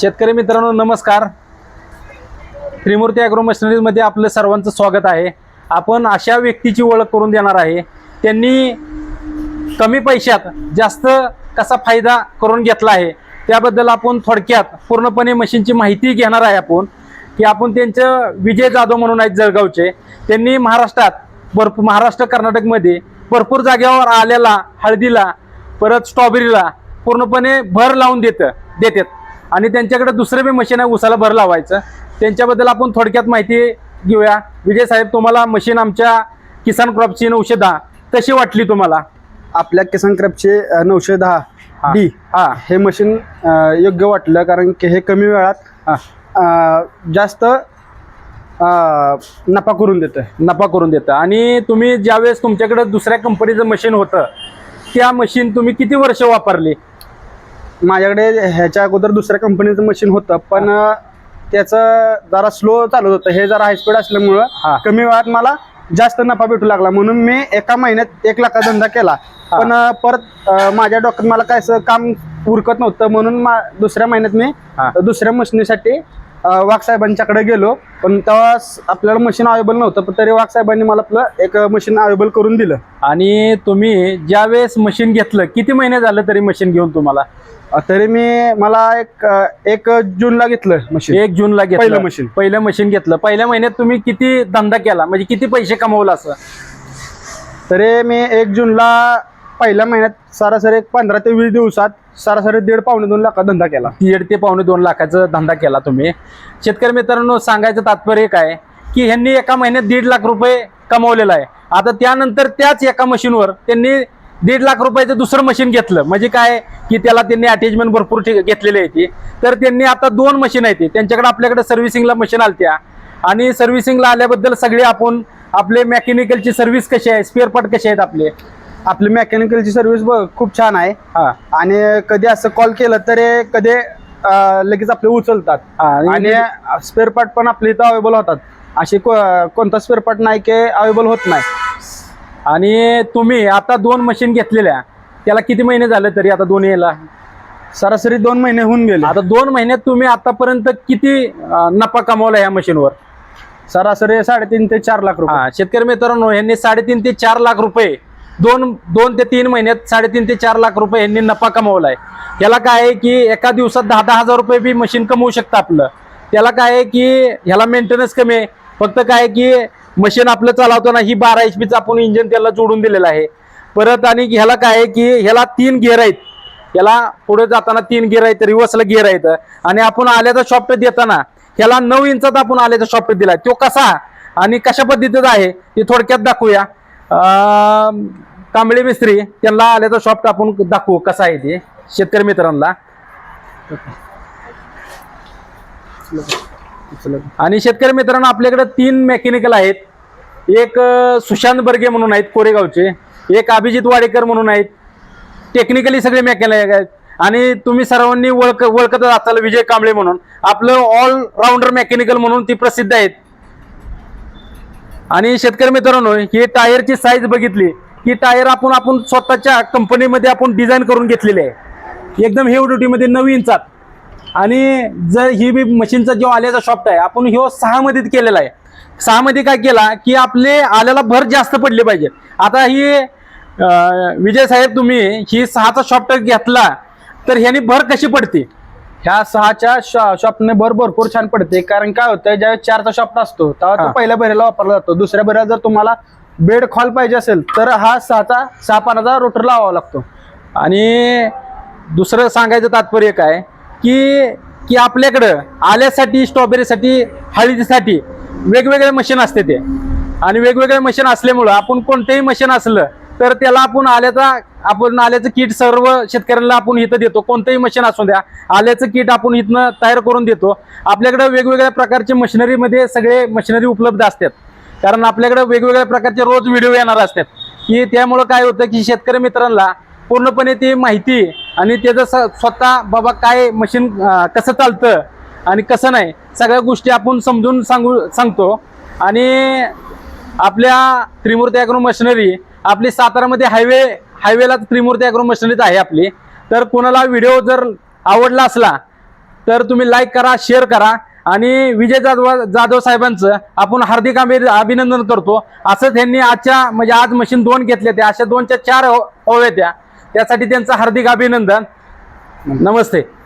शेतकरी मित्रांनो नमस्कार. त्रिमूर्ती ॲग्रो मशिनरीमध्ये आपलं सर्वांचं स्वागत आहे. आपण अशा व्यक्तीची ओळख करून देणार आहे. त्यांनी कमी पैशात जास्त कसा फायदा करून घेतला आहे त्याबद्दल आपण थोडक्यात पूर्णपणे मशीनची माहिती घेणार आहे आपण. की आपण त्यांचं विजय जाधव म्हणून आहेत जळगावचे. त्यांनी महाराष्ट्रात भरपूर महाराष्ट्र कर्नाटकमध्ये भरपूर जागेवर आल्याला हळदीला परत स्ट्रॉबेरीला पूर्णपणे भर लावून देतं देतात. आणि त्यांच्याकडे दुसरं बी मशीन आहे उसाला भर लावायचं. त्यांच्याबद्दल आपण थोडक्यात माहिती घेऊया. विजय साहेब तुम्हाला मशीन आमच्या किसान क्रॉपची नऊशे दहा कशी वाटली तुम्हाला? आपल्या किसान क्रॅपचे नऊशे दहा. डी हा. हे मशीन योग्य वाटलं कारण की हे कमी वेळात जास्त नफा करून देतं नफा करून देतं. आणि तुम्ही ज्यावेळेस तुमच्याकडे दुसऱ्या कंपनीचं मशीन होतं त्या मशीन तुम्ही किती वर्ष वापरली? माझ्याकडे ह्याच्या अगोदर दुसऱ्या कंपनीचं मशीन होतं पण त्याचं जरा स्लो चालत होतं हे जरा हायस्पीड. असल्यामुळं कमी वेळात मला जास्त नफा भेटू लागला म्हणून मी एका महिन्यात एक लाखा धंदा केला. पण परत माझ्या डोक्यात मला काय काम उरकत नव्हतं म्हणून दुसऱ्या महिन्यात मी. दुसऱ्या मशिनीसाठी वाघ साहेबांच्याकडे गेलो पण तेव्हा आपल्याला मशीन अवेलेबल नव्हतं पण तरी वाघ साहेबांनी मला आपलं एक मशीन अवेलेबल करून दिलं. आणि तुम्ही ज्यावेळेस मशीन घेतलं किती महिने झालं तरी मशीन घेऊन तुम्हाला? तरी मी मला एक एक जूनला घेतलं मशीन एक जूनला घेतलं. पहिलं machine. पहिलं मशीन घेतलं. पहिल्या महिन्यात तुम्ही किती धंदा केला? म्हणजे किती पैसे कमवला असं? तरी मी एक जूनला पहिल्या महिन्यात सरासरी एक पंधरा ते वीस दिवसात सरासरी दीड पावणे दोन लाखात धंदा केला. दीड ते पावणे दोन लाखाचा धंदा केला तुम्ही. शेतकरी मित्रांनो सांगायचं तात्पर्य काय? की ह्यांनी एका महिन्यात दीड लाख रुपये कमवलेला आहे. आता त्यानंतर त्याच एका मशीनवर त्यांनी दीड लाख रुपयाचं दुसरं मशीन घेतलं. म्हणजे काय? की त्याला त्यांनी अटॅचमेंट भरपूर घेतलेली आहे ती. तर त्यांनी आता दोन मशीन आहेत ती. त्यांच्याकडे आपल्याकडे सर्व्हिसिंगला मशीन आलत्या. आणि सर्व्हिसिंगला आल्याबद्दल सगळे आपण आपले मेकॅनिकलची सर्व्हिस कशी आहे स्पेअर पार्ट कसे आहेत आपले? आपली मेकॅनिकलची सर्व्हिस खूप छान आहे. हा. आणि कधी असं कॉल केलं तरी कधी अ, लगेच आपले उचलतात. आणि- स्पेअर पार्ट पण आपल्या इथं अवेलेबल होतात. असे को- कोणता स्पेअर पार्ट नाही की अवेलेबल होत नाही. आणि तुम्ही आता दोन मशीन घेतलेल्या. त्याला किती महिने झाले तरी आता दोन याला सरासरी दोन महिने होऊन गेले. आता दोन महिन्यात तुम्ही आतापर्यंत किती अं, नफा कमावला ह्या मशीनवर सरासरी साडेतीन ते चार लाख रुपये. हा शेतकरी मित्रांनो यांनी साडेतीन ते चार लाख रुपये दोन दोन ते तीन महिन्यात साडेतीन ते चार लाख रुपये यांनी नफा कमावलाय. याला काय आहे की एका दिवसात दहा दहा हजार रुपये बी मशीन कमवू शकतं आपलं. त्याला काय आहे की ह्याला मेंटेनन्स कमी आहे. फक्त काय आहे की मशीन आपलं चालवताना ही बारा एच पीचं आपण इंजिन त्याला जोडून दिलेलं आहे. परत आणि ह्याला काय आहे की ह्याला तीन गिअर आहेत. याला पुढे जाताना तीन गिअर आहेत रिव्हर्सला गिअर आहेत. आणि आपण आल्याचा सॉफ्ट देताना ह्याला नऊ इंचाचा आपण आल्याचा सॉफ्ट दिला तो कसा आणि कशा पद्धतीचा आहे ते थोडक्यात दाखवूया. कांबळे मिस्त्री त्यांना आल्याचा शॉप टाकून दाखवू कसा आहे ते शेतकरी मित्रांना. आणि शेतकरी मित्रांनो आपल्याकडे तीन मेकॅनिकल आहेत. एक सुशांत बर्गे म्हणून आहेत कोरेगावचे. एक अभिजित वाडेकर म्हणून आहेत. टेक्निकली सगळे मेकॅनिक आहेत. आणि तुम्ही सर्वांनी ओळख ओळखतच असाल विजय कांबळे म्हणून. आपलं ऑल राऊंडर मेकॅनिकल म्हणून ती प्रसिद्ध आहेत. आणि शेतकरी मित्रांनो ही टायरची साईज बघितली. की टायर आपण आपण स्वतःच्या कंपनीमध्ये आपण डिझाईन करून घेतलेली आहे. एकदम हे ड्युटीमध्ये नऊ इंचात आणि जर ही बी मशीनचा जो आल्याचा शॉप्ट आहे आपण ह्यो सहा मध्ये केलेला आहे. सहा मध्ये काय केला की आपले आल्याला भर जास्त पडले पाहिजे. आता ही विजय साहेब तुम्ही ही सहाचा शॉप्ट घेतला तर ह्यानी भर कशी पडते? ह्या सहाच्या शॉ- शॉपने भर भरपूर छान पडते. कारण काय होतं ज्यावेळेस चारचा शॉप असतो तेव्हा. तो पहिल्या बऱ्याला वापरला जातो. दुसऱ्या बऱ्याला जर तुम्हाला बेड खॉल पाहिजे असेल तर हा सहाचा सहा पानाचा रोटर लावावा लागतो. आणि दुसरं सांगायचं तात्पर्य काय? की की आपल्याकडं आल्यासाठी स्ट्रॉबेरीसाठी हळदीसाठी वेगवेगळे मशीन असते ते. आणि वेगवेगळे मशीन असल्यामुळं आपण कोणतंही मशीन असलं तर त्याला आपण आल्याचा आपण आल्याचं किट सर्व शेतकऱ्यांना आपण इथं देतो. कोणतंही मशीन असू द्या आल्याचं किट आपण इथनं तयार करून देतो. आपल्याकडे वेगवेगळ्या प्रकारचे मशिनरीमध्ये सगळे मशिनरी उपलब्ध असतात. कारण आपल्याकडे वेगवेगळ्या प्रकारचे रोज व्हिडिओ येणार असतात. की त्यामुळं काय होतं की शेतकरी मित्रांना पूर्णपणे ती माहिती आणि त्याचं स- स्वतः बाबा काय मशीन कसं चालतं आणि कसं नाही सगळ्या गोष्टी आपण समजून सांगू सांगतो. आणि आपल्या त्रिमूर्ती ॲग्रो मशिनरी आपली सातारामध्ये हायवे हायवेला त्रिमूर्ती ॲग्रो मशिनरीच आहे आपली. तर कोणाला व्हिडिओ जर आवडला असला तर तुम्ही लाईक करा शेअर करा. आणि विजय जाधव जाधव साहेबांचं आपण हार्दिक अभि- अभिनंदन करतो. असंच त्यांनी आजच्या म्हणजे आज मशीन दोन घेतल्या त्या अशा दोनच्या चार हो- हव्या त्या. त्यासाठी त्यांचं हार्दिक अभिनंदन. नमस्ते.